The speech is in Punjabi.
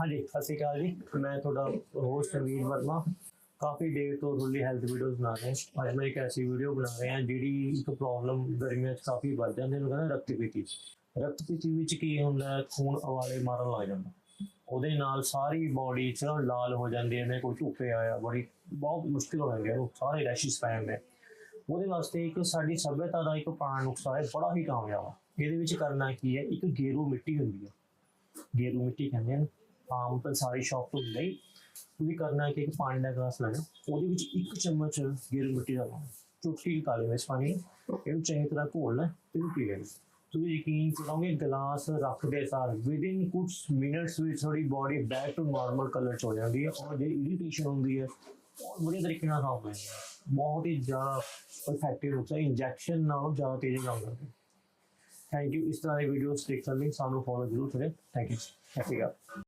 ਹਾਂਜੀ, ਸਤਿ ਸ਼੍ਰੀ ਅਕਾਲ ਜੀ। ਮੈਂ ਤੁਹਾਡਾ ਹੋਸਟ ਰਵੀਨ ਵਰਮਾ। ਕਾਫੀ ਦੇਰ ਤੋਂ ਤੁਹਾਡੀ ਹੈਲਥ ਵੀਡੀਓਜ਼ ਬਣਾ ਰਹੇ ਹਾਂ। ਅੱਜ ਮੈਂ ਇੱਕ ਐਸੀ ਵੀਡੀਓ ਬਣਾ ਰਿਹਾ ਹਾਂ ਜਿਹੜੀ ਇੱਕ ਪ੍ਰੋਬਲਮ ਗਰਮੀਆਂ 'ਚ ਕਾਫੀ ਵੱਧ ਜਾਂਦੀ ਹੈ। ਉਹਨੂੰ ਕਹਿੰਦੇ ਰਕਤਪੀਤੀ ਰਕਤਪੀਤੀ ਵਿੱਚ ਕੀ ਹੁੰਦਾ ਖੂਨ ਅਵਾਲੇ ਮਾਰਨ ਲੱਗ ਜਾਂਦਾ। ਉਹਦੇ ਨਾਲ ਸਾਰੀ ਬਾਡੀ 'ਚ ਲਾਲ ਹੋ ਜਾਂਦੀ ਹੈ। ਮੈਂ ਕੋਈ ਧੁੱਪੇ ਆਇਆ, ਬੜੀ, ਬਹੁਤ ਮੁਸ਼ਕਿਲ ਹੋ ਜਾਂਦੀ ਹੈ। ਉਹ ਸਾਰੇ ਰੈਸ਼ਿਸ ਪੈ ਜਾਂਦੇ ਆ। ਉਹਦੇ ਵਾਸਤੇ ਇੱਕ ਸਾਡੀ ਸਭਿਅਤਾ ਦਾ ਇੱਕ ਪੁਰਾਣਾ ਨੁਸਖਾ ਹੈ। ਬੜਾ ਹੀ ਕਾਮਯਾਬ ਆ। ਇਹਦੇ ਵਿੱਚ ਕਰਨਾ ਕੀ ਹੈ? ਇੱਕ ਗੇਰੂ ਮਿੱਟੀ ਹੁੰਦੀ ਹੈ। ਗੇਰੂ ਮਿੱਟੀ ਕਹਿੰਦੇ ਹਨ। ਆਮ ਪੰਸਾਰੀ ਸ਼ਾਪ ਤੋਂ ਲਈ ਤੁਸੀਂ ਕਰਨਾ ਕਿ ਇੱਕ ਪਾਣੀ ਦਾ ਗਲਾਸ ਲੈਣਾ। ਉਹਦੇ ਵਿੱਚ ਇੱਕ ਚਮਚ ਗੇਰੂ ਮਿੱਟੀ ਦਾ ਪਾਣਾ ਚੁਟਕੀ ਕਾਲੇ ਵਿੱਚ ਪਾਣੀ ਇਹਨੂੰ ਚੰਗੀ ਤਰ੍ਹਾਂ ਘੋਲਣਾ ਤੇ ਇਹਨੂੰ ਪੀ ਲੈਣਾ। ਤੁਸੀਂ ਯਕੀਨ ਕਰੋਗੇ ਗਲਾਸ ਰੱਖਦੇ ਸਾਰ ਵਿਦਿਨ ਕੁਝ ਮਿੰਟਸ ਵਿੱਚ ਤੁਹਾਡੀ body back to normal colour ਚ ਹੋ ਜਾਂਦੀ ਹੈ ਔਰ ਜੇ ਇਰੀਟੇਸ਼ਨ ਹੁੰਦੀ ਹੈ, ਬਹੁਤ ਵਧੀਆ ਤਰੀਕੇ ਨਾਲ ਕੰਮ ਕਰਦੀ ਹੈ ਬਹੁਤ ਹੀ ਜ਼ਿਆਦਾ ਇਫੈਕਟਿਵ ਹੁੰਦਾ ਹੈ ਇੰਜੈਕਸ਼ਨ ਨਾਲੋਂ ਜ਼ਿਆਦਾ ਤੇਜ਼ ਕੰਮ ਕਰਦਾ। ਥੈਂਕ ਯੂ ਇਸ ਤਰ੍ਹਾਂ ਦੇ ਵੀਡੀਓਜ਼ ਦੇਖਣ ਲਈ ਸਾਨੂੰ ਫੋਲੋ ਜ਼ਰੂਰ ਕਰੇ ਥੈਂਕ ਯੂ ਸਤਿ ਸ਼੍ਰੀ ਅਕਾਲ।